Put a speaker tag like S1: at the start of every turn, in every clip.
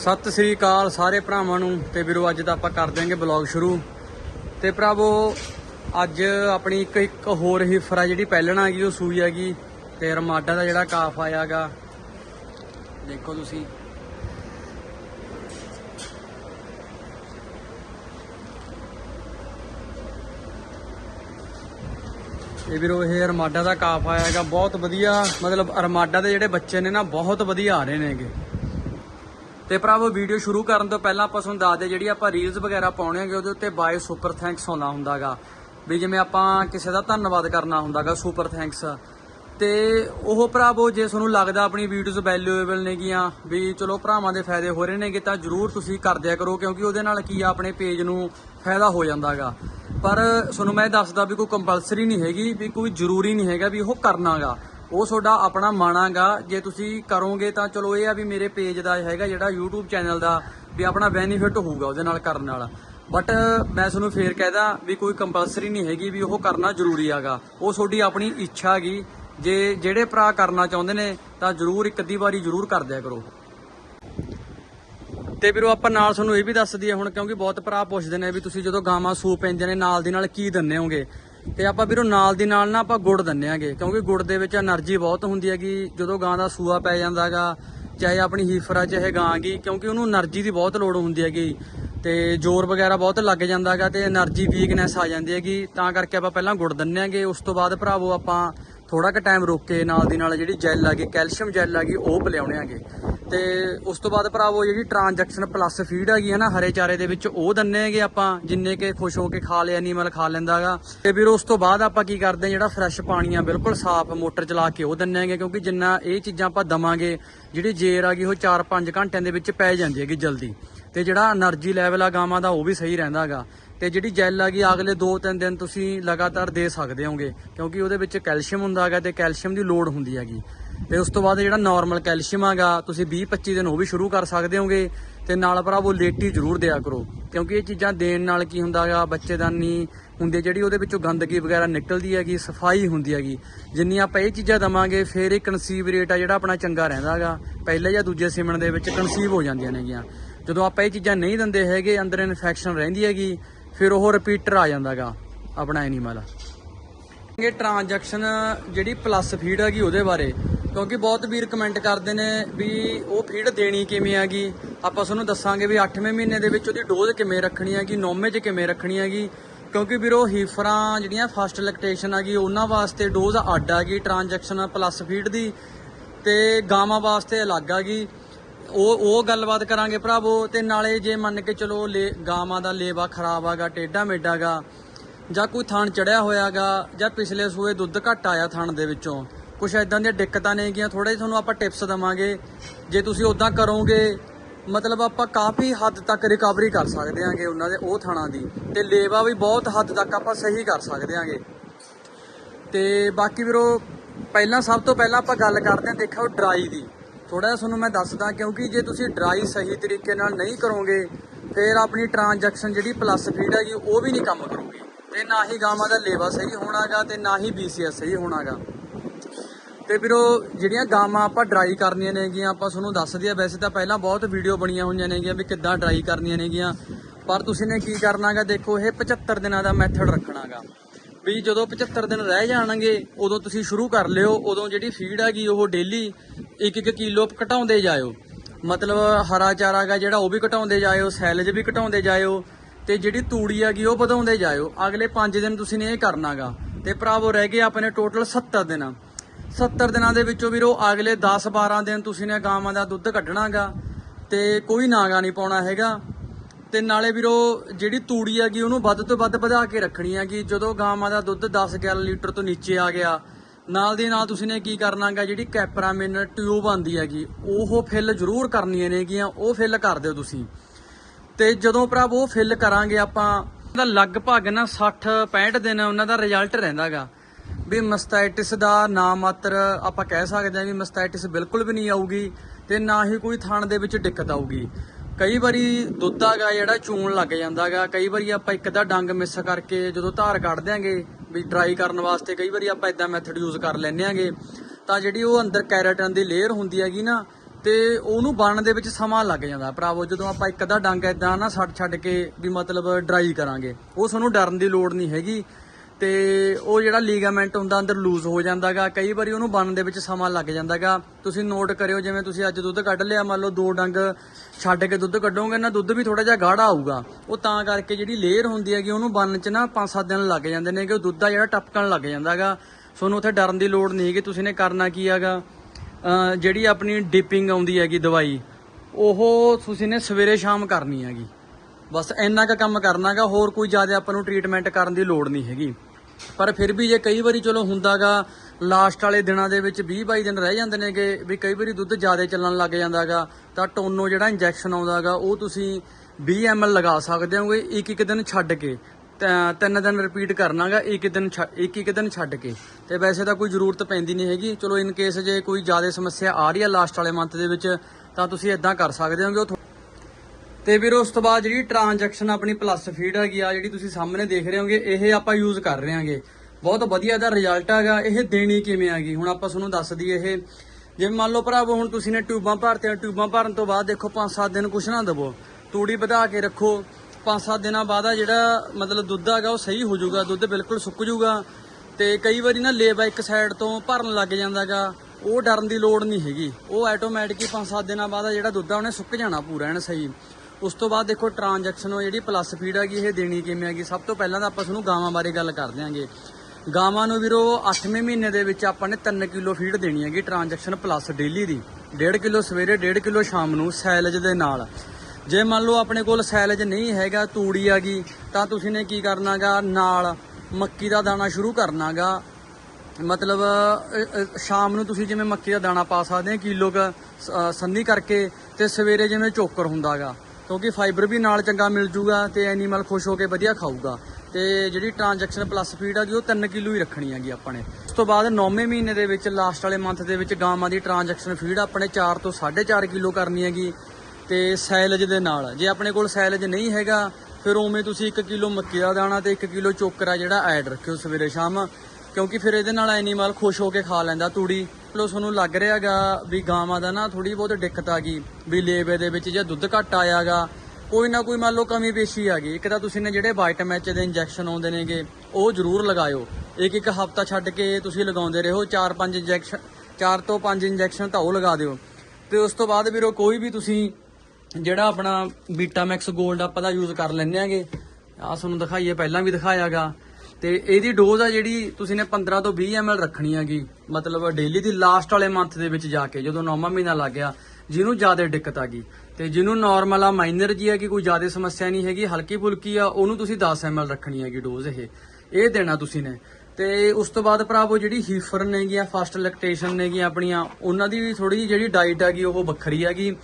S1: ਸਤਿ ਸ੍ਰੀ ਅਕਾਲ ਸਾਰੇ ਭਰਾਵਾਂ ਨੂੰ ਤੇ ਵੀਰੋ, ਅੱਜ ਤਾਂ ਆਪਾਂ ਕਰ ਦਿਆਂਗੇ ਬਲੌਗ ਸ਼ੁਰੂ। ਤੇ ਭਰਾਵੋ, ਅੱਜ ਆਪਣੀ ਇੱਕ ਇੱਕ ਹੋਰ ਹਿਫਰ ਹਿਫਰਾ ਜਿਹੜੀ ਪਹਿਲਣ ਆ ਗਈ, ਉਹ ਸੂਈ ਹੈਗੀ ਤੇ ਰਮਾਡਾ ਦਾ ਜਿਹੜਾ ਕਾਫ ਆਇਆਗਾ। ਦੇਖੋ ਤੁਸੀਂ। ਇਹ ਵੀਰੋ, ਇਹ ਅਰਮਾਡਾ ਦਾ ਕਾਫ ਆਇਆ ਹੈਗਾ ਬਹੁਤ ਵਧੀਆ। ਮਤਲਬ ਅਰਮਾਡਾ ਦੇ ਜਿਹੜੇ ਬੱਚੇ ਨੇ ਨਾ, ਬਹੁਤ ਵਧੀਆ ਆ ਰਹੇ ਨੇਗੇ। ਤੇ ਭਰਾਵੋ ਵੀਡੀਓ ਸ਼ੁਰੂ ਕਰਨ ਤੋਂ ਪਹਿਲਾਂ ਆਪਾਂ ਤੁਹਾਨੂੰ ਦੱਸਦੇ ਜਿਹੜੀ ਆਪਾਂ ਰੀਲਸ ਵਗੈਰਾ ਪਾਉਣੇ ਹੈਗੇ, ਉਹਦੇ ਉੱਤੇ ਬਾਏ ਸੁਪਰ ਥੈਂਕਸ ਆਉਂਦਾ ਹੁੰਦਾਗਾ। ਵੀ ਜਿਵੇਂ ਆਪਾਂ ਕਿਸੇ ਦਾ ਧੰਨਵਾਦ ਕਰਨਾ ਹੁੰਦਾਗਾ ਸੁਪਰ ਥੈਂਕਸ ਤੇ ਉਹ ਭਰਾਵੋ, ਜੇ ਤੁਹਾਨੂੰ ਲੱਗਦਾ ਆਪਣੀ ਵੀਡੀਓਜ਼ ਵੈਲਿਊਏਬਲ ਨੇਗੀਆਂ, ਵੀ ਚਲੋ ਭਰਾਵਾਂ ਦੇ ਫਾਇਦੇ ਹੋ ਰਹੇ ਨੇਗੇ, ਤਾਂ ਜਰੂਰ ਤੁਸੀਂ ਕਰ ਦਿਆ ਕਰੋ, ਕਿਉਂਕਿ ਉਹਦੇ ਨਾਲ ਕੀ ਆ, ਆਪਣੇ ਪੇਜ ਨੂੰ ਫਾਇਦਾ ਹੋ ਜਾਂਦਾਗਾ। ਪਰ ਤੁਹਾਨੂੰ ਮੈਂ ਦੱਸਦਾ ਵੀ ਕੋਈ ਕੰਪਲਸਰੀ ਨਹੀਂ ਹੈਗੀ, ਵੀ ਕੋਈ ਜ਼ਰੂਰੀ ਨਹੀਂ ਹੈਗਾ ਵੀ ਉਹ ਕਰਨਾਗਾ। ਉਹ ਤੁਹਾਡਾ ਆਪਣਾ ਮਾਣਾਗਾ ਜੇ ਤੁਸੀਂ ਕਰੋਗੇ ਤਾਂ ਚਲੋ ਇਹ ਆ ਵੀ ਮੇਰੇ ਪੇਜ ਦਾ ਹੈਗਾ ਜਿਹੜਾ YouTube ਚੈਨਲ ਦਾ ਵੀ ਆਪਣਾ ਬੈਨੀਫਿਟ ਹੋਊਗਾ ਉਹਦੇ ਨਾਲ ਕਰਨ ਨਾਲ। ਬਟ ਮੈਂ ਤੁਹਾਨੂੰ ਫੇਰ ਕਹਿਦਾ ਵੀ ਕੋਈ ਕੰਪਲਸਰੀ ਨਹੀਂ ਹੈਗੀ ਵੀ ਉਹ ਕਰਨਾ ਜ਼ਰੂਰੀ ਹੈਗਾ। ਉਹ ਤੁਹਾਡੀ ਆਪਣੀ ਇੱਛਾ ਹੈਗੀ ਜੇ ਜਿਹੜੇ ਭਰਾ ਕਰਨਾ ਚਾਹੁੰਦੇ ਨੇ ਤਾਂ ਜਰੂਰ ਇੱਕ ਅੱਧੀ ਵਾਰੀ ਜਰੂਰ ਕਰ ਦਿਆ ਕਰੋ। ਤੇ ਵੀਰੋ ਆਪਾਂ ਨਾਲ ਤੁਹਾਨੂੰ ਇਹ ਵੀ ਦੱਸ ਦਈਏ ਹੁਣ ਕਿਉਂਕਿ ਬਹੁਤ ਭਰਾ ਪੁੱਛਦੇ ਨੇ ਵੀ ਤੁਸੀਂ ਜਦੋਂ ਗਾਵਾਂ ਸੂਪ ਪੈਂਦੇ ਨੇ ਨਾਲ ਦੀ ਨਾਲ ਕੀ ਦਿੰਦੇ ਹੋਗੇ। ਤੇ ਆਪਾਂ ਵੀਰੋ ਨਾਲ ਦੀ ਨਾਲ ਨਾ ਆਪਾਂ ਗੁੜ ਦੰਨਿਆਂਗੇ ਕਿਉਂਕਿ ਗੁੜ ਦੇ ਵਿੱਚ એનર્ਜੀ ਬਹੁਤ ਹੁੰਦੀ ਹੈਗੀ, ਜਦੋਂ ਗਾਂ ਦਾ ਸੂਆ ਪੈ ਜਾਂਦਾਗਾ, ਚਾਹੇ ਆਪਣੀ ਹੀਫਰਾ ਚਾਹੇ ਗਾਂ ਕੀ ਕਿਉਂਕਿ ਉਹਨੂੰ એનર્ਜੀ ਦੀ ਬਹੁਤ ਲੋੜ ਹੁੰਦੀ ਹੈਗੀ, ਤੇ ਜ਼ੋਰ ਵਗੈਰਾ ਬਹੁਤ ਲੱਗ ਜਾਂਦਾਗਾ ਤੇ એનર્ਜੀ ਵੀਕਨੈਸ ਆ ਜਾਂਦੀ ਹੈਗੀ, ਤਾਂ ਕਰਕੇ ਆਪਾਂ ਪਹਿਲਾਂ ਗੁੜ ਦੰਨਿਆਂਗੇ ਉਸ ਤੋਂ ਬਾਅਦ ਭਰਾਵੋ ਆਪਾਂ ਥੋੜਾ ਕੁ ਟਾਈਮ ਰੁੱਕ ਕੇ ਨਾਲ ਦੀ ਨਾਲ ਜਿਹੜੀ ਜੈਲ ਆ ਗਈ ਕੈਲਸ਼ੀਅਮ ਜੈਲ ਆ ਗਈ, ਉਹ ਪਲਿਆਉਣੇ ਆਗੇ ਤੇ ਉਸ ਤੋਂ ਬਾਅਦ ਭਰਾਵੋ, ਜਿਹੜੀ ਟ੍ਰਾਂਜੈਕਸ਼ਨ ਪਲੱਸ ਫੀਡ ਹੈਗੀ ਹੈ ਨਾ, ਹਰੇ ਚਾਰੇ ਦੇ ਵਿੱਚ, ਉਹ ਦੰਨੇ ਹੈਗੇ ਆਪਾਂ, ਜਿੰਨੇ ਕੇ ਖੁਸ਼ ਹੋ ਕੇ ਖਾ ਲਿਆ ਨੀਮਲ ਖਾ ਲੈਂਦਾਗਾ ਤੇ ਫਿਰ ਉਸ ਤੋਂ ਬਾਅਦ ਆਪਾਂ ਕੀ ਕਰਦੇ ਜਿਹੜਾ ਫਰੈਸ਼ ਪਾਣੀ ਆ, ਬਿਲਕੁਲ ਸਾਫ਼ ਮੋਟਰ ਚਲਾ ਕੇ ਉਹ ਦੰਨੇ ਹੈਗੇ, ਕਿਉਂਕਿ ਜਿੰਨਾ ਇਹ ਚੀਜ਼ਾਂ ਆਪਾਂ ਦਵਾਂਗੇ, ਜਿਹੜੀ ਜੇਰ ਆ ਗਈ, ਉਹ 4-5 ਘੰਟਿਆਂ ਦੇ ਵਿੱਚ ਪੈ ਜਾਂਦੀ ਹੈਗੀ ਜਲਦੀ। ਤੇ ਜਿਹੜਾ એનર્ਜੀ ਲੈਵਲ ਆ, ਗਾਵਾਂ ਦਾ, ਉਹ ਵੀ ਸਹੀ ਰਹਿੰਦਾਗਾ ਤੇ ਜਿਹੜੀ ਜੈਲ ਆ ਗਈ, ਅਗਲੇ 2-3 ਦਿਨ ਤੁਸੀਂ ਲਗਾਤਾਰ ਦੇ ਸਕਦੇ ਹੋਗੇ ਕਿਉਂਕਿ ਉਹਦੇ ਵਿੱਚ ਕੈਲਸ਼ੀਅਮ ਹੁੰਦਾ ਹੈਗਾ ਤੇ ਕੈਲਸ਼ੀਅਮ ਦੀ ਲੋੜ ਹੁੰਦੀ ਹੈਗੀ। ਤੇ ਉਸ ਤੋਂ ਬਾਅਦ ਜਿਹੜਾ ਨਾਰਮਲ ਕੈਲਸ਼ੀਅਮ ਹੈਗਾ, ਤੁਸੀਂ 20-25 ਦਿਨ ਉਹ ਵੀ ਸ਼ੁਰੂ ਕਰ ਸਕਦੇ ਹੋਗੇ ਤੇ ਨਾਲ ਭਰਾਵੋ ਲੇਟੀ ਜ਼ਰੂਰ ਦਿਆ ਕਰੋ। ਕਿਉਂਕਿ ਇਹ ਚੀਜ਼ਾਂ ਦੇਣ ਨਾਲ ਕੀ ਹੁੰਦਾ ਹੈਗਾ, ਬੱਚੇਦਾਨੀ ਹੁੰਦੀ ਜਿਹੜੀ ਉਹਦੇ ਵਿੱਚੋਂ ਗੰਦਗੀ ਵਗੈਰਾ ਨਿਕਲਦੀ ਹੈਗੀ, ਸਫ਼ਾਈ ਹੁੰਦੀ ਹੈਗੀ। ਜਿੰਨੀ ਆਪਾਂ ਇਹ ਚੀਜ਼ਾਂ ਦਵਾਂਗੇ, ਫਿਰ ਇਹ ਕਨਸੀਵ ਰੇਟ ਆ ਜਿਹੜਾ ਆਪਣਾ ਚੰਗਾ ਰਹਿੰਦਾ ਹੈਗਾ। ਪਹਿਲੇ ਜਾਂ ਦੂਜੇ ਸਿਮਣ ਦੇ ਵਿੱਚ ਕਨਸੀਵ ਹੋ ਜਾਂਦੀਆਂ ਨੇਗੀਆਂ। ਜਦੋਂ ਆਪਾਂ ਇਹ ਚੀਜ਼ਾਂ ਨਹੀਂ ਦਿੰਦੇ ਹੈਗੇ, ਅੰਦਰ ਇਨਫੈਕਸ਼ਨ ਰਹਿੰਦੀ ਹੈਗੀ ਫਿਰ ਉਹ ਰਿਪੀਟਰ ਆ ਜਾਂਦਾਗਾ, ਆਪਣਾ ਐਨੀਮਲ ਇਹ ਟ੍ਰਾਂਜੈਕਸ਼ਨ ਜਿਹੜੀ ਪਲੱਸ ਫੀਡ ਹੈਗੀ ਉਹਦੇ ਬਾਰੇ, ਕਿਉਂਕਿ ਬਹੁਤ ਵੀਰ ਕਮੈਂਟ ਕਰਦੇ ਨੇ ਵੀ ਉਹ ਫੀਡ ਦੇਣੀ ਕਿਵੇਂ ਹੈਗੀ। ਆਪਾਂ ਤੁਹਾਨੂੰ ਦੱਸਾਂਗੇ ਵੀ 8ਵੇਂ ਮਹੀਨੇ ਦੇ ਵਿੱਚ ਉਹਦੀ ਡੋਜ਼ ਕਿਵੇਂ ਰੱਖਣੀ ਹੈਗੀ 9ਵੇਂ 'ਚ ਕਿਵੇਂ ਰੱਖਣੀ ਹੈਗੀ। ਕਿਉਂਕਿ ਵੀਰੋ ਹੀਫਰਾਂ ਜਿਹੜੀਆਂ ਫਸਟ ਲੈਕਟੇਸ਼ਨ ਹੈਗੀ, ਉਹਨਾਂ ਵਾਸਤੇ ਡੋਜ਼ ਅੱਡ ਹੈਗੀ ਟ੍ਰਾਂਜੈਕਸ਼ਨ ਪਲੱਸ ਫੀਡ ਦੀ, ਤੇ ਗਾਵਾਂ ਵਾਸਤੇ ਅਲੱਗ ਹੈਗੀ। ਉਹ ਉਹ ਗੱਲਬਾਤ ਕਰਾਂਗੇ ਭਰਾਵੋ ਤੇ ਨਾਲੇ ਜੇ ਮੰਨ ਕੇ ਚਲੋ ਲੇ- ਗਾਵਾਂ ਦਾ ਲੇਵਾ ਖਰਾਬ ਆਗਾ, ਟੇਢਾ ਮੇਢਾਗਾ ਜਾਂ ਕੋਈ ਥਣ ਚੜਿਆ ਹੋਇਆਗਾ, ਜਾਂ ਪਿਛਲੇ ਸੂਏ ਦੁੱਧ ਘੱਟ ਆਇਆ ਥਣ ਦੇ ਵਿੱਚੋਂ, ਕੁਛ ਐਦਾਂ ਦੀਆਂ ਦਿੱਕਤਾਂ ਨੇਗੀਆਂ ਥੋੜੇ ਤੁਹਾਨੂੰ ਆਪਾਂ ਟਿਪਸ ਦਵਾਂਗੇ। ਜੇ ਤੁਸੀਂ ਉਦਾਂ ਕਰੋਗੇ, ਮਤਲਬ ਆਪਾਂ ਕਾਫੀ ਹੱਦ ਤੱਕ ਰਿਕਵਰੀ ਕਰ ਸਕਦੇ ਆਂਗੇ ਉਹਨਾਂ ਦੇ, ਉਹ ਥਾਣਾ ਦੀ। ਤੇ ਲੇਵਾ ਵੀ ਬਹੁਤ ਹੱਦ ਤੱਕ ਆਪਾਂ ਸਹੀ ਕਰ ਸਕਦੇ ਆਂਗੇ। ਤੇ ਬਾਕੀ ਵੀਰੋ, ਪਹਿਲਾਂ ਸਭ ਤੋਂ ਪਹਿਲਾਂ ਆਪਾਂ ਗੱਲ ਕਰਦੇ ਹਾਂ, ਦੇਖੋ ਡਰਾਈ ਦੀ। ਥੋੜਾ ਜਿਹਾ ਤੁਹਾਨੂੰ ਮੈਂ ਦੱਸਦਾ, ਕਿਉਂਕਿ ਜੇ ਤੁਸੀਂ ਡਰਾਈ ਸਹੀ ਤਰੀਕੇ ਨਾਲ ਨਹੀਂ ਕਰੋਗੇ, ਫਿਰ ਆਪਣੀ ਟ੍ਰਾਂਜੈਕਸ਼ਨ ਜਿਹੜੀ ਪਲੱਸ ਫੀਡ ਹੈਗੀ, ਉਹ ਵੀ ਨਹੀਂ ਕੰਮ ਕਰੂਗੀ। ਤੇ ਨਾ ਹੀ ਗਾਵਾਂ ਦਾ ਲੇਵਾ ਸਹੀ ਹੋਣਾਗਾ ਤੇ ਨਾ ਹੀ ਬੀਸੀਐਸ ਸਹੀ ਹੋਣਾਗਾ। ਤੇ ਵੀਰੋ, ਜਿਹੜੀਆਂ ਗਾਵਾਂ ਆਪਾਂ ਡਰਾਈ ਕਰਨੀਆਂ ਨੇਗੀਆਂ, ਆਪਾਂ ਤੁਹਾਨੂੰ ਦੱਸ ਦਈਏ, ਵੈਸੇ ਤਾਂ ਪਹਿਲਾਂ ਬਹੁਤ ਵੀਡੀਓ ਬਣੀਆਂ ਹੋਈਆਂ ਨੇਗੀਆਂ ਵੀ ਕਿੱਦਾਂ ਡਰਾਈ ਕਰਨੀਆਂ ਨੇਗੀਆਂ। ਪਰ ਤੁਸੀਂ ਨੇ ਕੀ ਕਰਨਾਗਾ, ਦੇਖੋ, ਇਹ 75 ਦਿਨਾਂ ਦਾ ਮੈਥਡ ਰੱਖਣਾਗਾ। ਵੀ ਜਦੋਂ 75 ਦਿਨ ਰਹਿ ਜਾਣਗੇ, ਉਦੋਂ ਤੁਸੀਂ ਸ਼ੁਰੂ ਕਰ ਲਿਓ, ਉਦੋਂ ਜਿਹੜੀ ਫੀਡ ਹੈਗੀ ਉਹ ਡੇਲੀ 1-1 ਕਿਲੋ ਘਟਾਉਂਦੇ ਜਾਇਓ। ਮਤਲਬ ਹਰਾ ਚਾਰਾ ਗਾ ਜਿਹੜਾ ਉਹ ਵੀ ਘਟਾਉਂਦੇ ਜਾਇਓ, ਸੈਲਜ ਵੀ ਘਟਾਉਂਦੇ ਜਾਇਓ, ਤੇ ਜਿਹੜੀ ਤੂੜੀ ਹੈਗੀ ਉਹ ਵਧਾਉਂਦੇ ਜਾਇਓ। ਅਗਲੇ 5 ਦਿਨ ਤੁਸੀਂ ਨੇ ਇਹ ਕਰਨਾਗਾ ਤੇ ਭਰਾਵੋ, ਰਹਿ ਗਏ ਆਪਣੇ ਟੋਟਲ 70 ਦਿਨ। 70 ਦਿਨਾਂ ਦੇ ਵਿੱਚੋਂ ਵੀਰੋ, ਅਗਲੇ 10-12 ਦਿਨ ਤੁਸੀਂ ਨੇ ਗਾਵਾਂ ਦਾ ਦੁੱਧ ਕੱਢਣਾਗਾ ਤੇ ਕੋਈ ਨਾਗਾ ਨਹੀਂ ਪਾਉਣਾ ਹੈਗਾ। ਤੇ ਨਾਲੇ ਵੀਰੋ, ਜਿਹੜੀ ਤੂੜੀ ਹੈਗੀ, ਉਹਨੂੰ ਵੱਧ ਤੋਂ ਵੱਧ ਵਧਾ ਕੇ ਰੱਖਣੀ ਹੈਗੀ। ਜਦੋਂ ਗਾਵਾਂ ਦਾ ਦੁੱਧ 10-11 ਲੀਟਰ ਤੋਂ ਨੀਚੇ ਆ ਗਿਆ, ਨਾਲ ਦੀ ਨਾਲ ਤੁਸੀਂ ਨੇ ਕੀ ਕਰਨਾਗਾ ਜਿਹੜੀ ਕੈਪਰਾਮਿਨ ਟਿਊਬ ਆਂਦੀ ਹੈਗੀ, ਉਹ ਫਿਲ ਜ਼ਰੂਰ ਕਰਨੀਆਂ ਨੇਗੀਆਂ, ਉਹ ਫਿਲ ਕਰ ਦਿਓ ਤੁਸੀਂ। ਤੇ ਜਦੋਂ ਭਰਾ ਉਹ ਫਿਲ ਕਰਾਂਗੇ ਆਪਾਂ, ਉਹਦਾ ਲਗਭਗ ਨਾ 60 65 ਦਿਨ ਉਹਨਾਂ ਦਾ ਰਿਜ਼ਲਟ ਰਹਿੰਦਾਗਾ ਵੀ ਮਸਟਾਈਟਿਸ ਦਾ ਨਾ ਮਾਤਰ ਆਪਾਂ ਕਹਿ ਸਕਦੇ ਹਾਂ ਵੀ ਮਸਟਾਈਟਿਸ ਬਿਲਕੁਲ ਵੀ ਨਹੀਂ ਆਊਗੀ, ਤੇ ਨਾ ਹੀ ਕੋਈ ਥਣ ਦੇ ਵਿੱਚ ਦਿੱਕਤ ਆਊਗੀ। ਕਈ ਵਾਰੀ ਦੁੱਧ ਆਗਾ ਜਿਹੜਾ ਚੂਣ ਲੱਗ ਜਾਂਦਾਗਾ, ਕਈ ਵਾਰੀ ਆਪਾਂ ਇੱਕ ਦਾ ਡੰਗ ਮਿਸ ਕਰਕੇ ਜਦੋਂ ਧਾਰ ਕੱਢ ਦਿਆਂਗੇ ਵੀ ਡਰਾਈ ਕਰਨ ਵਾਸਤੇ, ਕਈ ਵਾਰੀ ਆਪਾਂ ਇਦਾਂ ਮੈਥਡ ਯੂਜ਼ ਕਰ ਲੈਂਦੇ ਆਂਗੇ, ਤਾਂ ਜਿਹੜੀ ਉਹ ਅੰਦਰ ਕੈਰਾਟਨ ਦੀ ਲੇਅਰ ਹੁੰਦੀ ਹੈਗੀ ਨਾ, ਤੇ ਉਹਨੂੰ ਬਣਨ ਦੇ ਵਿੱਚ ਸਮਾਂ ਲੱਗ ਜਾਂਦਾ। ਭਰਾਵੋ, ਜਦੋਂ ਆਪਾਂ ਇੱਕ ਅੱਧਾ ਡੰਗ ਇਦਾਂ ਨਾ ਛੱਡ ਛੱਡ ਕੇ ਵੀ ਮਤਲਬ ਡਰਾਈ ਕਰਾਂਗੇ, ਉਹ ਸਾਨੂੰ ਡਰਨ ਦੀ ਲੋੜ ਨਹੀਂ ਹੈਗੀ। ਤੇ ਉਹ ਜਿਹੜਾ ਲੀਗਾਮੈਂਟ ਹੁੰਦਾ ਅੰਦਰ ਲੂਜ਼ ਹੋ ਜਾਂਦਾਗਾ, ਕਈ ਵਾਰੀ ਉਹਨੂੰ ਬਣਨ ਦੇ ਵਿੱਚ ਸਮਾਂ ਲੱਗ ਜਾਂਦਾਗਾ। ਤੁਸੀਂ ਨੋਟ ਕਰਿਓ, ਜਿਵੇਂ ਤੁਸੀਂ ਅੱਜ ਦੁੱਧ ਕੱਢ ਲਿਆ, ਮੰਨ ਲਓ ਦੋ ਡੰਗ ਛੱਡ ਕੇ ਦੁੱਧ ਕੱਢੋਗੇ ਨਾ ਦੁੱਧ ਵੀ ਥੋੜਾ ਜਿਹਾ ਗਾੜਾ ਆਊਗਾ। ਉਹ ਤਾਂ ਕਰਕੇ ਜਿਹੜੀ ਲੇਅਰ ਹੁੰਦੀ ਹੈਗੀ, ਉਹਨੂੰ ਬਣਨ 'ਚ ਨਾ 5-7 ਦਿਨ ਲੱਗ ਜਾਂਦੇ ਨੇ ਕਿ ਉਹ ਦੁੱਧ ਦਾ ਜਿਹੜਾ ਟਪਕਣ ਲੱਗ ਜਾਂਦਾਗਾ। ਤੁਹਾਨੂੰ ਉੱਥੇ ਡਰਨ ਦੀ ਲੋੜ ਨਹੀਂ ਹੈਗੀ, ਤੁਸੀਂ ਨੇ ਕਰਨਾ ਕੀ ਹੈਗਾ? ਜਿਹੜੀ ਆਪਣੀ ਡਿਪਿੰਗ ਆਉਂਦੀ ਹੈਗੀ ਦਵਾਈ, ਉਹ ਤੁਸੀਂ ਨੇ ਸਵੇਰੇ ਸ਼ਾਮ ਕਰਨੀ ਹੈਗੀ। ਬਸ ਇੰਨਾ ਕੁ ਕੰਮ ਕਰਨਾਗਾ, ਹੋਰ ਕੋਈ ਜ਼ਿਆਦਾ ਆਪਾਂ ਨੂੰ ਟ੍ਰੀਟਮੈਂਟ ਕਰਨ ਦੀ ਲੋੜ ਨਹੀਂ ਹੈਗੀ। ਪਰ ਫਿਰ ਵੀ ਜੇ ਕਈ ਵਾਰੀ ਚਲੋ ਹੁੰਦਾਗਾ ਲਾਸਟ ਵਾਲੇ ਦਿਨਾਂ ਦੇ ਵਿੱਚ 20 22 ਦਿਨ ਰਹਿ ਜਾਂਦੇ ਨੇਗੇ, ਵੀ ਕਈ ਵਾਰੀ ਦੁੱਧ ਜ਼ਿਆਦਾ ਚੱਲਣ ਲੱਗ ਜਾਂਦਾਗਾ, ਤਾਂ ਟੋਨੋ ਜਿਹੜਾ ਇੰਜੈਕਸ਼ਨ ਆਉਂਦਾਗਾ, ਉਹ ਤੁਸੀਂ 20 ml ਲਗਾ ਸਕਦੇ ਹੋਗੇ ਇੱਕ ਇੱਕ ਦਿਨ ਛੱਡ ਕੇ। ਤਾਂ ਤਿੰਨ ਦਿਨ ਰਿਪੀਟ ਕਰਨਾਗਾ, ਇੱਕ ਇੱਕ ਦਿਨ ਛੱਡ- ਇੱਕ ਇੱਕ ਦਿਨ ਛੱਡ ਕੇ। ਤੇ ਵੈਸੇ ਤਾਂ ਕੋਈ ਜ਼ਰੂਰਤ ਪੈਂਦੀ ਨਹੀਂ ਹੈਗੀ। ਚਲੋ ਇਨ ਕੇਸ ਜੇ ਕੋਈ ਜ਼ਿਆਦਾ ਸਮੱਸਿਆ ਆ ਰਹੀ ਹੈ ਲਾਸਟ ਵਾਲੇ ਮੰਥ ਦੇ ਵਿੱਚ, ਤਾਂ ਤੁਸੀਂ ਇਦਾਂ ਕਰ ਸਕਦੇ ਹੋਗੇ, ਉਹ ਤੇ ਵੀਰ ਉਸ ਤੋਂ ਬਾਅਦ ਜਿਹੜੀ ਟ੍ਰਾਂਜੈਕਸ਼ਨ ਆਪਣੀ ਪਲੱਸ ਫੀਡ ਹੈਗੀ ਆ, ਜਿਹੜੀ ਤੁਸੀਂ ਸਾਹਮਣੇ ਦੇਖ ਰਹੇ ਹੋਗੇ, ਇਹ ਆਪਾਂ ਯੂਜ਼ ਕਰ ਰਹੇ ਹਾਂਗੇ। ਬਹੁਤ ਵਧੀਆ ਇਹਦਾ ਰਿਜ਼ਲਟ ਹੈਗਾ, ਇਹ ਦੇਣੀ ਕਿਵੇਂ ਹੈਗੀ? ਹੁਣ ਆਪਾਂ ਤੁਹਾਨੂੰ ਦੱਸ ਦਈਏ ਇਹ, ਜਿਵੇਂ ਮੰਨ ਲਓ ਭਰਾਵੋ, ਹੁਣ ਤੁਸੀਂ ਨੇ ਟਿਊਬਾਂ ਭਰਤੀਆਂ, ਟਿਊਬਾਂ ਭਰਨ ਤੋਂ ਬਾਅਦ ਦੇਖੋ 5-7 ਦਿਨ ਕੁਛ ਨਾ ਦਵੋ। ਤੂੜੀ ਵਧਾ ਕੇ ਰੱਖੋ। 5-7 ਦਿਨਾਂ ਬਾਅਦ ਆ ਜਿਹੜਾ ਮਤਲਬ ਦੁੱਧ ਹੈਗਾ, ਉਹ ਸਹੀ ਹੋ ਜਾਊਗਾ ਦੁੱਧ ਬਿਲਕੁਲ ਸੁੱਕ ਜਾਊਗਾ ਤੇ ਕਈ ਵਾਰੀ ਨਾ ਲੇਬਾ ਇੱਕ ਸਾਈਡ ਤੋਂ ਭਰਨ ਲੱਗ ਜਾਂਦਾਗਾ ਉਹ ਡਰਨ ਦੀ ਲੋੜ ਨਹੀਂ ਹੈਗੀ। ਉਹ ਆਟੋਮੈਟਿਕ ਹੀ 5-7 ਦਿਨਾਂ ਬਾਅਦ ਜਿਹੜਾ ਦੁੱਧ ਆ, ਉਹਨੇ ਸੁੱਕ ਜਾਣਾ ਪੂਰਾ ਐਨ ਸਹੀ। ਉਸ ਤੋਂ ਬਾਅਦ ਦੇਖੋ ਟ੍ਰਾਂਜੈਕਸ਼ਨ ਉਹ ਜਿਹੜੀ ਪਲੱਸ ਫੀਡ ਹੈਗੀ, ਇਹ ਦੇਣੀ ਕਿਵੇਂ ਹੈਗੀ? ਸਭ ਤੋਂ ਪਹਿਲਾਂ ਤਾਂ ਆਪਾਂ ਤੁਹਾਨੂੰ ਗਾਵਾਂ ਬਾਰੇ ਗੱਲ ਕਰਦੇ ਦਿਆਂਗੇ। ਗਾਵਾਂ ਨੂੰ ਵੀਰੋ 8ਵੇਂ ਮਹੀਨੇ ਦੇ ਵਿੱਚ ਆਪਾਂ ਨੇ 3 ਕਿਲੋ ਫੀਡ ਦੇਣੀ ਹੈਗੀ ਟ੍ਰਾਂਜੈਕਸ਼ਨ ਪਲੱਸ ਡੇਲੀ ਦੀ। 1.5 ਕਿਲੋ ਸਵੇਰੇ 1.5 ਕਿਲੋ ਸ਼ਾਮ ਨੂੰ ਸੈਲਜ ਦੇ ਨਾਲ। ਜੇ ਮੰਨ ਲਓ ਆਪਣੇ ਕੋਲ ਸੈਲਜ ਨਹੀਂ ਹੈਗਾ, ਤੂੜੀ ਹੈਗੀ ਤਾਂ ਤੁਸੀਂ ਨੇ ਕੀ ਕਰਨਾਗਾ? ਨਾਲ ਮੱਕੀ ਦਾ ਦਾਣਾ ਸ਼ੁਰੂ ਕਰਨਾਗਾ। ਮਤਲਬ ਸ਼ਾਮ ਨੂੰ ਤੁਸੀਂ ਜਿਵੇਂ ਮੱਕੀ ਦਾ ਦਾਣਾ ਪਾ ਸਕਦੇ ਆ ਕਿਲੋ ਕ ਸੰਨੀ ਕਰਕੇ, ਤੇ ਸਵੇਰੇ ਜਿਵੇਂ ਚੋਕਰ ਹੁੰਦਾਗਾ। ਕਿਉਂਕਿ ਫਾਈਬਰ ਵੀ ਨਾਲ ਚੰਗਾ ਮਿਲ ਜੂਗਾ ਤੇ ਐਨੀਮਲ ਖੁਸ਼ ਹੋ ਕੇ ਵਧੀਆ ਖਾਊਗਾ। ਤੇ ਜਿਹੜੀ ਟ੍ਰਾਂਜੈਕਸ਼ਨ ਪਲੱਸ ਫੀਡ ਹੈਗੀ ਉਹ 3 ਕਿਲੋ ਹੀ ਰੱਖਣੀ ਹੈਗੀ ਆਪਾਂ ਨੇ। ਉਸ ਤੋਂ ਬਾਅਦ 9ਵੇਂ ਮਹੀਨੇ ਦੇ ਵਿੱਚ ਲਾਸਟ ਵਾਲੇ ਮੰਥ ਦੇ ਵਿੱਚ ਗਾਵਾਂ ਦੀ ਟ੍ਰਾਂਜੈਕਸ਼ਨ ਫੀਡ ਆਪਣੇ 4 ਤੋਂ 4.5 ਕਿਲੋ ਕਰਨੀ ਹੈਗੀ। ਤੇ ਸੈਲਜ ਦੇ ਨਾਲ, ਜੇ ਆਪਣੇ ਕੋਲ ਸੈਲਜ ਨਹੀਂ ਹੈਗਾ, ਫਿਰ ਉਵੇਂ ਤੁਸੀਂ 1 ਕਿਲੋ ਮੱਕੀ ਦਾ ਦਾਣਾ ਤੇ 1 ਕਿਲੋ ਚੋਕਰਾ ਜਿਹੜਾ ਐਡ ਰੱਖਿਓ ਸਵੇਰੇ ਸ਼ਾਮ। ਕਿਉਂਕਿ ਫਿਰ ਇਹਦੇ ਨਾਲ ਐਨੀਮਲ ਖੁਸ਼ ਹੋ ਕੇ ਖਾ ਲੈਂਦਾ ਤੂੜੀ। ਲੋ ਤੁਹਾਨੂੰ ਲੱਗ ਰਿਹਾਗਾ ਵੀ ਗਾਵਾਂ ਦਾ ਨਾ ਥੋੜੀ ਬਹੁਤ ਦਿੱਕਤ ਆ ਗਈ, ਵੀ ਲੇਵੇ ਦੇ ਵਿੱਚ ਜੇ ਦੁੱਧ ਘੱਟ ਆਇਆਗਾ। ਕੋਈ ਨਾ ਕੋਈ ਮੰਨ ਲਓ ਕਮੀ ਪੇਸ਼ੀ ਆ ਗਈ। ਇੱਕ ਤਾਂ ਤੁਸੀਂ ਨੇ ਜਿਹੜੇ ਵਾਈਟਮੈਚ ਦੇ ਇੰਜੈਕਸ਼ਨ ਆਉਂਦੇ ਨੇਗੇ, ਉਹ ਜ਼ਰੂਰ ਲਗਾਇਓ। ਇੱਕ ਇੱਕ ਹਫਤਾ ਛੱਡ ਕੇ ਤੁਸੀਂ ਲਗਾਉਂਦੇ ਰਹੋ 4-5 ਇੰਜੈਕਸ਼ਨ 4 ਤੋਂ 5 ਇੰਜੈਕਸ਼ਨ ਤਾਂ ਉਹ ਲਗਾ ਦਿਓ। ਤੇ ਉਸ ਤੋਂ ਬਾਅਦ ਵੀਰੋ ਕੋਈ ਵੀ ਤੁਸੀਂ ਜਿਹੜਾ ਆਪਣਾ ਬੀਟਾਮੈਕਸ 골ਡ ਆਪਾਂ ਦਾ ਯੂਜ਼ ਕਰ ਲੈਂਦੇ ਆਂਗੇ ਆ ਤੁਹਾਨੂੰ ਦਿਖਾਈਏ, ਪਹਿਲਾਂ ਵੀ ਦਿਖਾਇਆਗਾ। ਤੇ ਇਹਦੀ ਡੋਜ਼ ਆ ਜਿਹੜੀ ਤੁਸੀਂ ਨੇ 15 ਤੋਂ 20 ml ਰੱਖਣੀ ਹੈਗੀ। ਮਤਲਬ ਡੇਲੀ ਦੀ ਲਾਸਟ ਵਾਲੇ ਮੰਥ ਦੇ ਵਿੱਚ ਜਾ ਕੇ, ਜਦੋਂ ਨੌਵਾਂ ਮਹੀਨਾ ਲੱਗ ਗਿਆ, ਜਿਹਨੂੰ ਜ਼ਿਆਦਾ ਦਿੱਕਤ ਆ ਗਈ। ਤੇ ਜਿਹਨੂੰ ਨਾਰਮਲ ਆ ਮਾਈਨਰ ਜੀ ਹੈ ਕਿ ਕੋਈ ਜ਼ਿਆਦਾ ਸਮੱਸਿਆ ਨਹੀਂ ਹੈਗੀ, ਹਲਕੀ ਫੁਲਕੀ ਆ, ਉਹਨੂੰ ਤੁਸੀਂ 10 ml ਰੱਖਣੀ ਹੈਗੀ ਡੋਜ਼ ਇਹ। ਇਹ ਦੇਣਾ ਤੁਸੀਂ ਨੇ। ਤੇ ਉਸ ਤੋਂ ਬਾਅਦ ਭਰਾਵੋ, ਜਿਹੜੀ ਹੀਫਰ ਨੇਗੀਆਂ ਫਸਟ ਲੈਕਟੇਸ਼ਨ ਨੇਗੀਆਂ ਆਪਣੀਆਂ, ਉਹਨਾਂ ਦੀ ਵੀ ਥੋੜੀ ਜਿਹੀ ਜਿਹੜੀ ਡਾਈਟ ਹੈਗੀ, ਉਹ ਵੱਖਰੀ ਹੈਗੀ।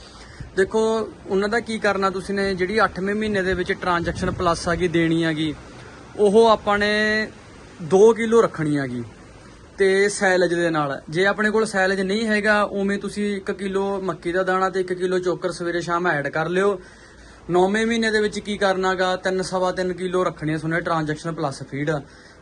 S1: ਦੇਖੋ, ਉਹਨਾਂ ਦਾ ਕੀ ਕਰਨਾ ਤੁਸੀਂ ਨੇ, ਜਿਹੜੀ 8ਵੇਂ ਮਹੀਨੇ ਦੇ ਵਿੱਚ ਟ੍ਰਾਂਜੈਕਸ਼ਨ ਪਲੱਸ ਹੈਗੀ, ਦੇਣੀ ਹੈਗੀ। ਉਹ ਆਪਾਂ ਨੇ 2 ਕਿਲੋ ਰੱਖਣੀ ਹੈਗੀ ਤੇ ਸੈਲਜ ਦੇ ਨਾਲ। ਜੇ ਆਪਣੇ ਕੋਲ ਸੈਲਜ ਨਹੀਂ ਹੈਗਾ, ਉਵੇਂ ਤੁਸੀਂ 1 ਕਿਲੋ ਮੱਕੀ ਦਾ ਦਾਣਾ ਤੇ 1 ਕਿਲੋ ਚੋਕਰ ਸਵੇਰੇ ਸ਼ਾਮ ਐਡ ਕਰ ਲਿਓ। ਨੌਵੇਂ ਮਹੀਨੇ ਦੇ ਵਿੱਚ ਕੀ ਕਰਨਾਗਾ 3.5 ਕਿਲੋ ਰੱਖਣੀ ਹੈ ਸੁਣੇ ਟ੍ਰਾਂਜੈਕਸ਼ਨ ਪਲੱਸ ਫੀਡ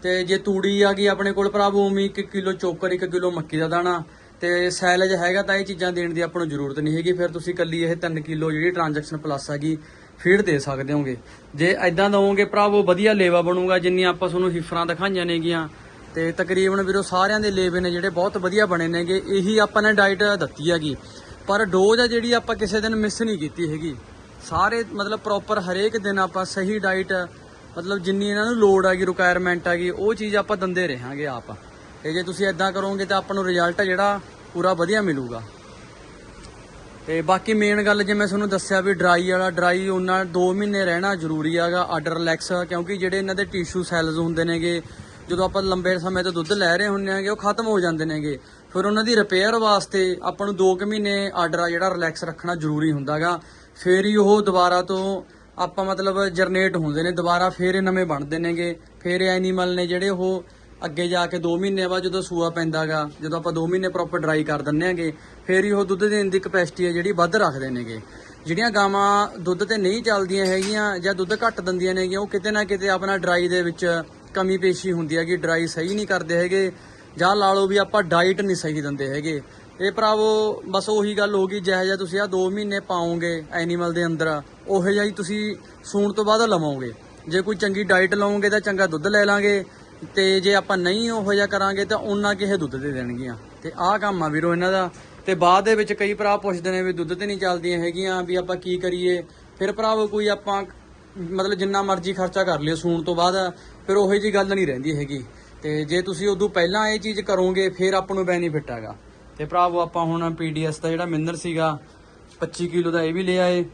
S1: ਤੇ ਜੇ ਤੂੜੀ ਆ ਗਈ ਆਪਣੇ ਕੋਲ ਭਰਾ, ਉਵੇਂ 1 ਕਿਲੋ ਚੋਕਰ 1 ਕਿਲੋ ਮੱਕੀ ਦਾ ਦਾਣਾ। ਤੇ ਸੈਲਜ ਹੈਗਾ ਤਾਂ ਇਹ ਚੀਜ਼ਾਂ ਦੇਣ ਦੀ ਆਪਾਂ ਨੂੰ ਜ਼ਰੂਰਤ ਨਹੀਂ ਹੈਗੀ। ਫਿਰ ਤੁਸੀਂ ਕੱਲੀ ਇਹ 3 ਕਿਲੋ ਜਿਹੜੀ ਟ੍ਰਾਂਜੈਕਸ਼ਨ ਪਲੱਸ ਹੈਗੀ ਫੀਡ ਦੇ ਸਕਦੇ ਹੋਗੇ। ਜੇ ਐਦਾਂ ਦਵੋਗੇ, ਭਰਾਵੋ, ਵਧੀਆ ਲੇਵਾ ਬਣੂਗਾ ਜਿੰਨੀ ਆਪਾਂ ਤੁਹਾਨੂੰ ਹਿਫਰਾਂ ਦਿਖਾਈਆਂ ਨੇਗੀਆਂ। ਤੇ ਤਕਰੀਬਨ ਵੀਰੋ, ਸਾਰਿਆਂ ਦੇ ਲੇਵੇ ਨੇ ਜਿਹੜੇ ਬਹੁਤ ਵਧੀਆ ਬਣੇ ਨੇਗੇ। ਇਹੀ ਆਪਾਂ ਨੇ ਡਾਈਟ ਦਿੱਤੀ ਹੈਗੀ। ਪਰ ਡੋਜ਼ ਆ ਜਿਹੜੀ ਆਪਾਂ ਕਿਸੇ ਦਿਨ ਮਿਸ ਨਹੀਂ ਕੀਤੀ ਹੈਗੀ। ਸਾਰੇ ਮਤਲਬ ਪ੍ਰੋਪਰ ਹਰੇਕ ਦਿਨ ਆਪਾਂ ਸਹੀ ਡਾਈਟ ਮਤਲਬ ਜਿੰਨੀ ਇਹਨਾਂ ਨੂੰ ਲੋੜ ਹੈਗੀ ਰਿਕੁਆਇਰਮੈਂਟ ਹੈਗੀ, ਉਹ ਚੀਜ਼ ਆਪਾਂ ਦਿੰਦੇ ਰਹਾਂਗੇ ਆਪ। ਤੇ ਜੇ ਤੁਸੀਂ ਐਦਾਂ ਕਰੋਗੇ ਤਾਂ ਆਪਾਂ ਨੂੰ ਰਿਜ਼ਲਟ ਜਿਹੜਾ ਪੂਰਾ ਵਧੀਆ ਮਿਲੂਗਾ। ਤੇ ਬਾਕੀ ਮੇਨ ਗੱਲ ਜੇ ਮੈਂ ਤੁਹਾਨੂੰ ਦੱਸਿਆ ਵੀ ਡਰਾਈ ਵਾਲਾ ਡਰਾਈ ਉਹਨਾਂ 2 ਮਹੀਨੇ ਰਹਿਣਾ ਜ਼ਰੂਰੀ ਹੈਗਾ ਆਰਡਰ ਰਿਲੈਕਸ ਕਿਉਂਕਿ ਜਿਹੜੇ ਇਹਨਾਂ ਦੇ ਟਿਸ਼ੂ ਸੈਲਸ ਹੁੰਦੇ ਨੇਗੇ, ਜਦੋਂ ਆਪਾਂ ਲੰਬੇ ਸਮੇਂ ਤੋਂ ਦੁੱਧ ਲੈ ਰਹੇ ਹੁੰਦੇ ਆਂਗੇ ਉਹ ਖਤਮ ਹੋ ਜਾਂਦੇ ਨੇਗੇ। ਫਿਰ ਉਹਨਾਂ ਦੀ ਰਿਪੇਅਰ ਵਾਸਤੇ ਆਪਾਂ ਨੂੰ 2 ਕੁ ਮਹੀਨੇ ਆਰਡਰ ਆ ਜਿਹੜਾ ਰਿਲੈਕਸ ਰੱਖਣਾ ਜ਼ਰੂਰੀ ਹੁੰਦਾਗਾ ਫੇਰ ਹੀ ਉਹ ਦੁਬਾਰਾ ਤੋਂ ਆਪਾਂ ਮਤਲਬ ਜਨਰੇਟ ਹੁੰਦੇ ਨੇ, ਦੁਬਾਰਾ ਫੇਰ ਇਹ ਨਵੇਂ ਬਣਦੇ ਨੇਗੇ। ਫੇਰ ਐਨੀਮਲ ਨੇ ਜਿਹੜੇ ਉਹ ਅੱਗੇ ਜਾ ਕੇ 2 ਮਹੀਨੇ ਬਾਅਦ ਜਦੋਂ ਸੂਆ ਪੈਂਦਾਗਾ, ਜਦੋਂ ਆਪਾਂ 2 ਮਹੀਨੇ ਪ੍ਰੋਪਰ ਡਰਾਈ ਕਰ ਦਿੰਨੇ ਆਂਗੇ ਫੇਰ ਹੀ ਉਹ ਦੁੱਧ ਦੇਣ ਦੀ ਕਪੈਸਿਟੀ ਹੈ ਜਿਹੜੀ ਵੱਧ ਰੱਖਦੇ ਨੇਗੇ। ਜਿਹੜੀਆਂ ਗਾਵਾਂ ਦੁੱਧ ਤੇ ਨਹੀਂ ਚੱਲਦੀਆਂ ਹੈਗੀਆਂ ਜਾਂ ਦੁੱਧ ਘੱਟ ਦਿੰਦੀਆਂ ਨੇਗੀਆਂ, ਉਹ ਕਿਤੇ ਨਾ ਕਿਤੇ ਆਪਣਾ ਡਰਾਈ ਦੇ ਵਿੱਚ ਕਮੀ ਪੇਸ਼ੀ ਹੁੰਦੀ ਹੈਗੀ ਡਰਾਈ ਸਹੀ ਨਹੀਂ ਕਰਦੇ ਹੈਗੇ, ਜਾਂ ਲਾ ਲਓ ਵੀ ਆਪਾਂ ਡਾਈਟ ਨਹੀਂ ਸਹੀ ਦਿੰਦੇ ਹੈਗੇ। ਇਹ ਭਰਾਵੋ, ਬਸ ਉਹੀ ਗੱਲ ਹੋ ਗਈ, ਜਿਹੋ ਜਿਹਾ ਤੁਸੀਂ ਆ 2 ਮਹੀਨੇ ਪਾਓਗੇ ਐਨੀਮਲ ਦੇ ਅੰਦਰ, ਉਹੋ ਜਿਹਾ ਹੀ ਤੁਸੀਂ ਸੂਣ ਤੋਂ ਬਾਅਦ ਲਵਾਓਗੇ ਜੇ ਕੋਈ ਚੰਗੀ ਡਾਈਟ ਲਓਗੇ ਤਾਂ ਚੰਗਾ ਦੁੱਧ ਲੈ ਲਾਂਗੇ। ਤੇ ਜੇ ਆਪਾਂ ਨਹੀਂ ਉਹੋ ਜਿਹਾ ਕਰਾਂਗੇ ਤਾਂ ਉਹਨਾਂ ਕਿਸੇ ਦੁੱਧ ਦੇ ਦੇਣਗੀਆਂ। ਤੇ ਆਹ ਕੰਮ ਆ ਵੀਰੋ ਇਹਨਾਂ ਦਾ। ਤੇ ਬਾਅਦ ਦੇ ਵਿੱਚ ਕਈ ਭਰਾ ਪੁੱਛਦੇ ਨੇ ਵੀ ਦੁੱਧ ਤੇ ਨਹੀਂ ਚੱਲਦੀਆਂ ਹੈਗੀਆਂ, ਵੀ ਆਪਾਂ ਕੀ ਕਰੀਏ। ਫਿਰ ਭਰਾਵੋ ਕੋਈ ਆਪਾਂ ਮਤਲਬ ਜਿੰਨਾ ਮਰਜ਼ੀ ਖਰਚਾ ਕਰ ਲਿਓ ਸੂਣ ਤੋਂ ਬਾਅਦ, ਫਿਰ ਉਹੋ ਜੀ ਗੱਲ ਨਹੀਂ ਰਹਿੰਦੀ ਹੈਗੀ। ਤੇ ਜੇ ਤੁਸੀਂ ਉਦੋਂ ਪਹਿਲਾਂ ਇਹ ਚੀਜ਼ ਕਰੋਗੇ, ਫਿਰ ਆਪਾਂ ਨੂੰ ਬੈਨੀਫਿਟ ਹੈਗਾ। ਤੇ ਭਰਾਵੋ ਆਪਾਂ ਹੁਣ ਪੀਡੀਐਸ ਦਾ ਜਿਹੜਾ ਮਿੰਨਰ ਸੀਗਾ 25 ਕਿਲੋ ਦਾ ਇਹ ਵੀ ਲਿਆ ਏ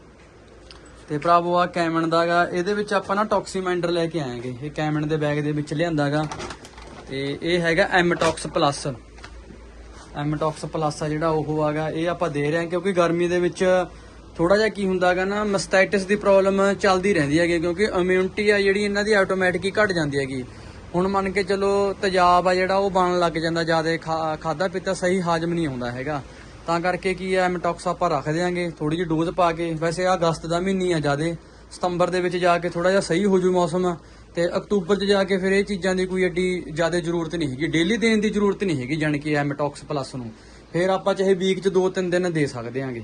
S1: ਤੇ ਭਰਾਵੋ ਆ ਕੈਮਨ ਦਾਗਾ, ਇਹਦੇ ਵਿੱਚ ਆਪਾਂ ਨਾ ਟੌਕਸੀਮੈਂਡਰ ਲੈ ਕੇ ਆਏਗੇ। ਇਹ ਕੈਮਨ ਦੇ ਬੈਗ ਦੇ ਵਿੱਚ ਲਿਆਂਦਾਗਾ। ਤੇ ਇਹ ਹੈਗਾ ਐਮਟੌਕਸ ਪਲੱਸ। ਐਮਟੌਕਸ ਪਲੱਸ ਆ ਜਿਹੜਾ ਉਹ ਆਗਾ, ਇਹ ਆਪਾਂ ਦੇ ਰਹੇ ਹਾਂ ਕਿਉਂਕਿ ਗਰਮੀ ਦੇ ਵਿੱਚ ਥੋੜਾ ਜਿਹਾ ਕੀ ਹੁੰਦਾਗਾ ਨਾ, ਮਸਟਾਈਟਿਸ ਦੀ ਪ੍ਰੋਬਲਮ ਚੱਲਦੀ ਰਹਿੰਦੀ ਹੈਗੀ ਕਿਉਂਕਿ ਇਮਿਊਨਿਟੀ ਆ ਜਿਹੜੀ ਇਹਨਾਂ ਦੀ ਆਟੋਮੈਟਿਕ ਹੀ ਘਟ ਜਾਂਦੀ ਹੈਗੀ। ਹੁਣ ਮੰਨ ਕੇ ਚਲੋ ਤੇਜ਼ਾਬ ਆ ਜਿਹੜਾ, ਉਹ ਬਣਨ ਲੱਗ ਜਾਂਦਾ, ਜ਼ਿਆਦਾ ਖਾਦਾ ਪੀਤਾ ਸਹੀ ਹਾਜ਼ਮ ਨਹੀਂ ਹੁੰਦਾ ਹੈਗਾ। ਤਾਂ ਕਰਕੇ ਕੀ ਆ ਐਮਟੌਕਸ ਆਪਾਂ ਰੱਖ ਦਿਆਂਗੇ ਥੋੜੀ ਜਿਹੀ ਡੋਜ਼ ਪਾ ਕੇ। ਵੈਸੇ ਆ ਅਗਸਤ ਦਾ ਮਹੀਨਾ ਆ ਜਿਆਦੇ। ਸਤੰਬਰ ਦੇ ਵਿੱਚ ਜਾ ਕੇ ਥੋੜਾ ਜਿਹਾ ਸਹੀ ਹੋ ਜੂ ਮੌਸਮ ਤੇ ਅਕਤੂਬਰ 'ਚ ਜਾ ਕੇ ਫਿਰ ਇਹ ਚੀਜ਼ਾਂ ਦੀ ਕੋਈ ਐਡੀ ਜ਼ਿਆਦਾ ਜ਼ਰੂਰਤ ਨਹੀਂ ਹੈਗੀ। ਡੇਲੀ ਦੇਣ ਦੀ ਜ਼ਰੂਰਤ ਨਹੀਂ ਹੈਗੀ, ਜਾਣੀ ਕਿ ਐਮਟੌਕਸ ਪਲੱਸ ਨੂੰ। ਫਿਰ ਆਪਾਂ ਚਾਹੇ ਵੀਕ 'ਚ 2-3 ਦਿਨ ਦੇ ਸਕਦੇ ਆਂਗੇ।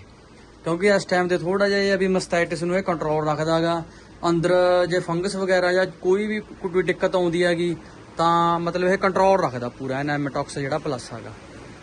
S1: ਕਿਉਂਕਿ ਇਸ ਟਾਈਮ ਤੇ ਥੋੜਾ ਜਿਹਾ ਇਹ ਵੀ ਮਸਟਾਈਟਿਸ ਨੂੰ ਇਹ ਕੰਟਰੋਲ ਰੱਖਦਾਗਾ। ਅੰਦਰ ਜੇ ਫੰਗਸ ਵਗੈਰਾ ਜਾਂ ਕੋਈ ਵੀ ਕੋਈ ਦਿੱਕਤ ਆਉਂਦੀ ਹੈਗੀ, ਤਾਂ ਮਤਲਬ ਇਹ ਕੰਟਰੋਲ ਰੱਖਦਾ ਪੂਰਾ। ਇਹਨਾਂ ਐਮਟੌਕਸ ਜਿਹੜਾ ਪਲੱਸ ਹੈਗਾ।